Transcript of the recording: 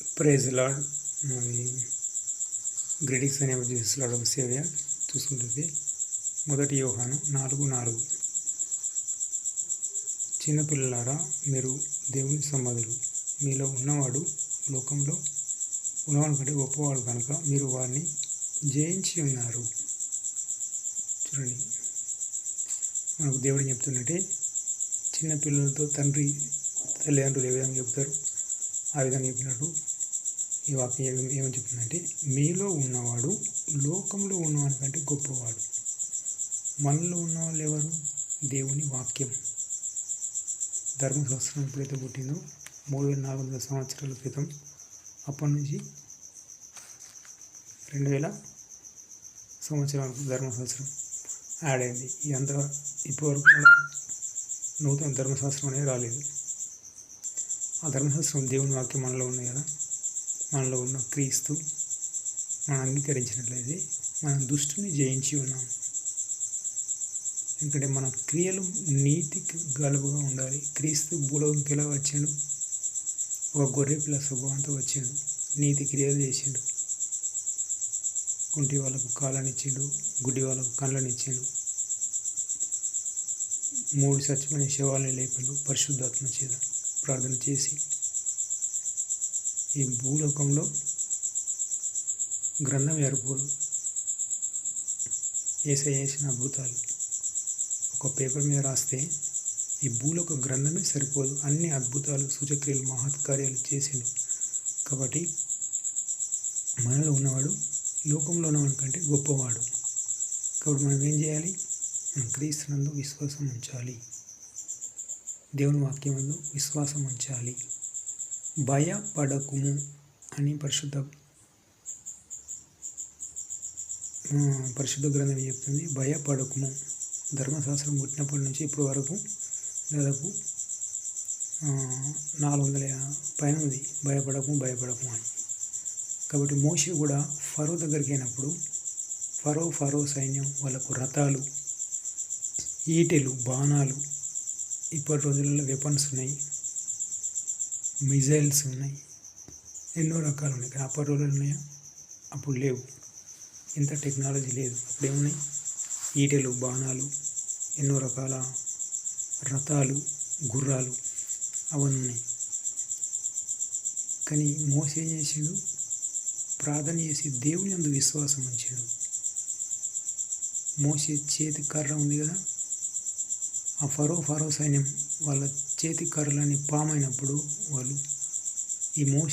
Praise lord greetings అనే Jesus ఒక సేవ్య చూసుకుంటుంది. మొదటి యోహాను నాలుగు నాలుగు. చిన్నపిల్లలారా మీరు దేవుని సంబంధులు మీలో ఉన్నవాడు లోకంలో ఉన్నవాడు కంటే గొప్పవాడు కనుక మీరు వారిని జయించి ఉన్నారు. చూడండి. మనకు దేవుడు చెప్తున్నట్టే చిన్నపిల్లలతో తండ్రి తల్లిదండ్రులు ఏ విధంగా చెప్తారు? ఆ విధంగా చెప్పినట్టు ఈ వాక్యం ఏం- ఏమని చెప్తుందంటే మీలో ఉన్నవాడు లోకంలో ఉన్నవాడి కంటే గొప్పవాడు. మనలో ఉన్నవాళ్ళు ఎవరు? దేవుని వాక్యం. ధర్మశాస్త్రం ఎప్పుడైతే పుట్టిందో మూడు వేల నాలుగు వందల సంవత్సరాల క్రితం అప్పటి నుంచి రెండు వేల సంవత్సరాలకు ధర్మశాస్త్రం యాడ్ అయింది. ఇదంతా ఇప్పటివరకు నూతన ధర్మశాస్త్రం అనేది రాలేదు. ఆ ధర్మశాస్త్రం దేవుని వాక్యం మనలో ఉన్నాయి కదా. మనలో ఉన్న క్రీస్తు మనం అంగీకరించినట్లయితే మనం దుష్టుని జయించి ఉన్నాం. ఎందుకంటే మన క్రియలు నీతికి గలుపుగా ఉండాలి. క్రీస్తు భూలోకంకి ఎలా వచ్చాడు? ఒక గొర్రె పిల్ల స్వభావంతో వచ్చాడు. నీతి క్రియలు చేసిండు. కుంటి వాళ్ళకు కాళ్ళనిచ్చాడు గుడ్డి వాళ్ళకు కళ్ళనిచ్చిండు మూడు సత్యమైన శవాలని లేపిండు పరిశుద్ధాత్మ చేత. ప్రార్థన చేసి ఈ భూలోకంలో గ్రంథం ఎరుపులు ఏస వేసిన అద్భుతాలు ఒక పేపర్ మీద రాస్తే ఈ భూలోక గ్రంథమే సరిపోదు. అన్ని అద్భుతాలు సూచక్రియలు మహత్కార్యాలు చేసిండు. కాబట్టి మనలో ఉన్నవాడు లోకంలో ఉన్నవాడి కంటే గొప్పవాడు. కాబట్టి మనం ఏం చేయాలి? మనం క్రీస్తునందు విశ్వాసం ఉంచాలి. దేవుని వాక్యమందు విశ్వాసం ఉంచాలి. భయపడకుము అని పరిశుద్ధ పరిశుద్ధ గ్రంథం చెప్తుంది. భయపడకుము. ధర్మశాస్త్రం పుట్టినప్పటి నుంచి ఇప్పటి వరకు దాదాపు నాలుగు వందల పైన ఉంది భయపడకము భయపడకము అని. కాబట్టి మోషి కూడా ఫరో దగ్గరికి అయినప్పుడు ఫరో ఫరో సైన్యం వాళ్ళకు రథాలు ఈటెలు బాణాలు ఇప్పటి రోజులలో వెపన్స్ ఉన్నాయి. మిజైల్స్ ఉన్నాయి. ఎన్నో రకాలు ఉన్నాయి. కానీ అప్పటి రోజులు ఉన్నాయా? అప్పుడు లేవు. ఇంత టెక్నాలజీ లేదు. అప్పుడు ఏమున్నాయి ఈటెలు బాణాలు ఎన్నో రకాల రథాలు గుర్రాలు అవన్నీ ఉన్నాయి. కానీ మోస ఏం చేసిండు? ప్రార్థన చేసి దేవుని అందు విశ్వాసం ఉంచాడు. మోసే చేతి కర్ర ఉంది కదా? ఆ ఫరో ఫరో సైన్యం వాళ్ళ చేతి కర్రలని పామైనప్పుడు వాళ్ళు ఈ మోసే